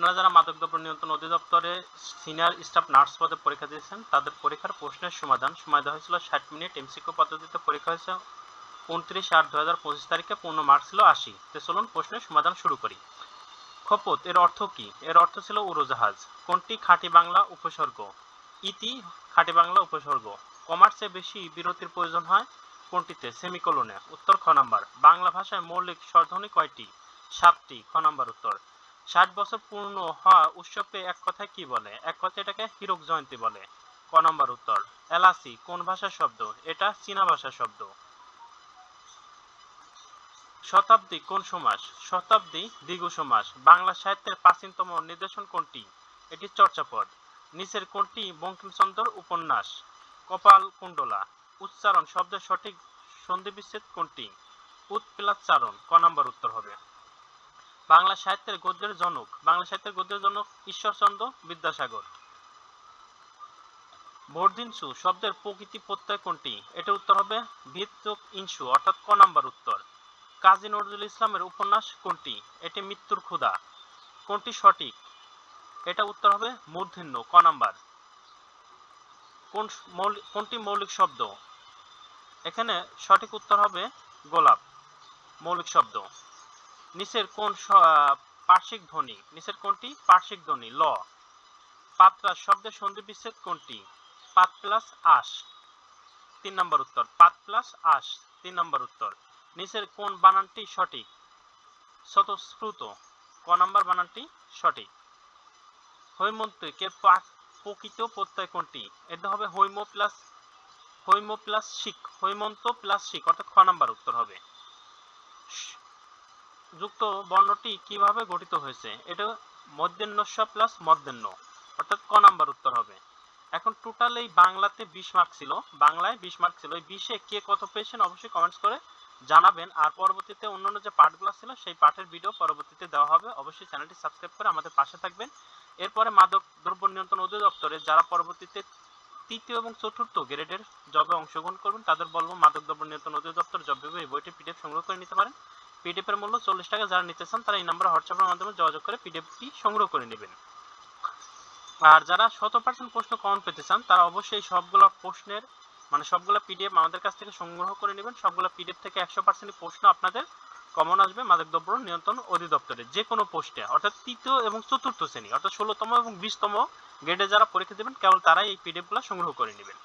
আপনারা যারা মাদকদ্রব্য নিয়ন্ত্রণ অধিদপ্তরে সিনিয়র স্টাফ নার্স পদে পরীক্ষা দিয়েছেন, তাদের পরীক্ষার প্রশ্নের সমাধান। সময় দেওয়া হয়েছিল ষাট মিনিট। এমসিকিউ পদ্ধতিতে পরীক্ষা হয়েছে উনত্রিশ আট দু হাজার পঁচিশ তারিখে পূর্ণ মার্ক ছিল আশি। তো চলুন প্রশ্নের সমাধান শুরু করি। খপত, এর অর্থ কি? এর অর্থ ছিল উড়োজাহাজ। কোনটি খাঁটি বাংলা উপসর্গ? ইতি, খাঁটি বাংলা উপসর্গ। কমার্সে বেশি বিরতির প্রয়োজন হয় কোনটিতে? সেমিকোলনে। উত্তর, খ নাম্বার। বাংলা ভাষায় মৌলিক স্বরধ্বনি কয়টি? সাতটি, খ নাম্বার উত্তর। ষাট বছর পূর্ণ হওয়া উৎসবকে এক কথায় কি বলে? এক কথায় এটাকে হীরক জয়ন্তী বলে। ক নাম্বার উত্তর এলাসি কোন ভাষার শব্দ? এটা চীনা ভাষার শব্দ। শতাব্দী কোন সমাস? শতাব্দী দ্বিগু সমাস। বাংলা সাহিত্যের প্রাচীনতম নিদর্শন কোনটি? এটি চর্চাপদ। নিচের কোনটি? বঙ্কিমচন্দ্র উপন্যাস। কপাল কুণ্ডলা। উচ্চারণ শব্দের সঠিক সন্ধিবিচ্ছেদ কোনটি? উৎপ্লাচারণ ক নম্বর উত্তর হবে। বাংলা সাহিত্যের গদ্যের জনক। বাংলা সাহিত্যের গদ্যের জনক ঈশ্বরচন্দ্র বিদ্যাসাগর। বর্ধিনসু শব্দের প্রকৃতি প্রত্যয় কোনটি? এটার উত্তর হবে ভিত্তক ইনসু, অর্থাৎ ক নাম্বার উত্তর। কাজী নজরুল ইসলামের উপন্যাস কোনটি? এটি মৃত্যুর ক্ষুধা। কোনটি সঠিক? এটা উত্তর হবে মূর্ধন্য, ক নাম্বার। কোন কোনটি মৌলিক শব্দ? এখানে সঠিক উত্তর হবে গোলাপ, মৌলিক শব্দ। নিচের কোন পার্শ্বিক ধ্বনি। নিচের কোনটি পার্শ্বিক ধ্বনি, ল। পাত্রা শব্দের সন্ধি বিচ্ছেদ কোনটি পাত প্লাস আশ। তিন নম্বর উত্তর, পাত প্লাস আশ। তিন নম্বর উত্তর, নিচের কোন বানানটি সঠিক। স্বতঃস্ফূর্ত, ক নাম্বার বানানটি সঠিক। হৈমন্তিকের পা- প্রকৃত প্রত্যয় কোনটি এটা হবে হৈম প্লাস হৈম প্লাস শিক হৈমন্ত প্লাস শিক অর্থাৎ খ নাম্বার উত্তর হবে। যুক্ত বর্ণটি কীভাবে গঠিত হয়েছে? এটা মধ্যাহ্নস্ব প্লাস মধ্যাহ্ন অর্থাৎ ক নাম্বার উত্তর হবে। এখন টোটাল এই বাংলাতে বিশ মার্ক ছিল, বাংলায় বিশ মার্ক ছিল। এই বিশে কে কত পেয়েছেন অবশ্যই কমেন্টস করে জানাবেন। আর পরবর্তীতে অন্যান্য যে পার্টগুলো ছিল, সেই পার্টের ভিডিও পরবর্তীতে দেওয়া হবে। অবশ্যই চ্যানেলটি সাবস্ক্রাইব করে আমাদের পাশে থাকবেন। এরপরে মাদক দ্রব্য নিয়ন্ত্রণ অধিদপ্তরে যারা পরবর্তীতে তৃতীয় এবং চতুর্থ গ্রেডের জবে অংশগ্রহণ করবেন, তাদের বলব মাদক দ্রব্য নিয়ন্ত্রণ অধিদপ্তর জব বইটি পিডিএফ সংগ্রহ করে নিতে পারেন। পিডিএফ এর মূল্য চল্লিশ টাকা যারা নিতে চান, তারা এই নাম্বারে হোয়াটসঅ্যাপের মাধ্যমে যোগাযোগ করে পিডিএফটি সংগ্রহ করে নেবেন। আর যারা শত পার্সেন্ট প্রশ্ন কমন পেতে চান, তারা অবশ্যই সবগুলো প্রশ্নের মানে সবগুলো পিডিএফ আমাদের কাছ থেকে সংগ্রহ করে নেবেন। সবগুলো পিডিএফ থেকে একশো পার্সেন্ট প্রশ্ন আপনাদের কমন আসবে মাদকদ্রব্য নিয়ন্ত্রণ অধিদপ্তরে যে কোনো পোস্টে। অর্থাৎ তৃতীয় এবং চতুর্থ শ্রেণি, অর্থাৎ ষোলোতম এবং বিশতম গ্রেডে যারা পরীক্ষা দেবেন, কেবল তারাই এই পিডিএফগুলো সংগ্রহ করে নেবেন।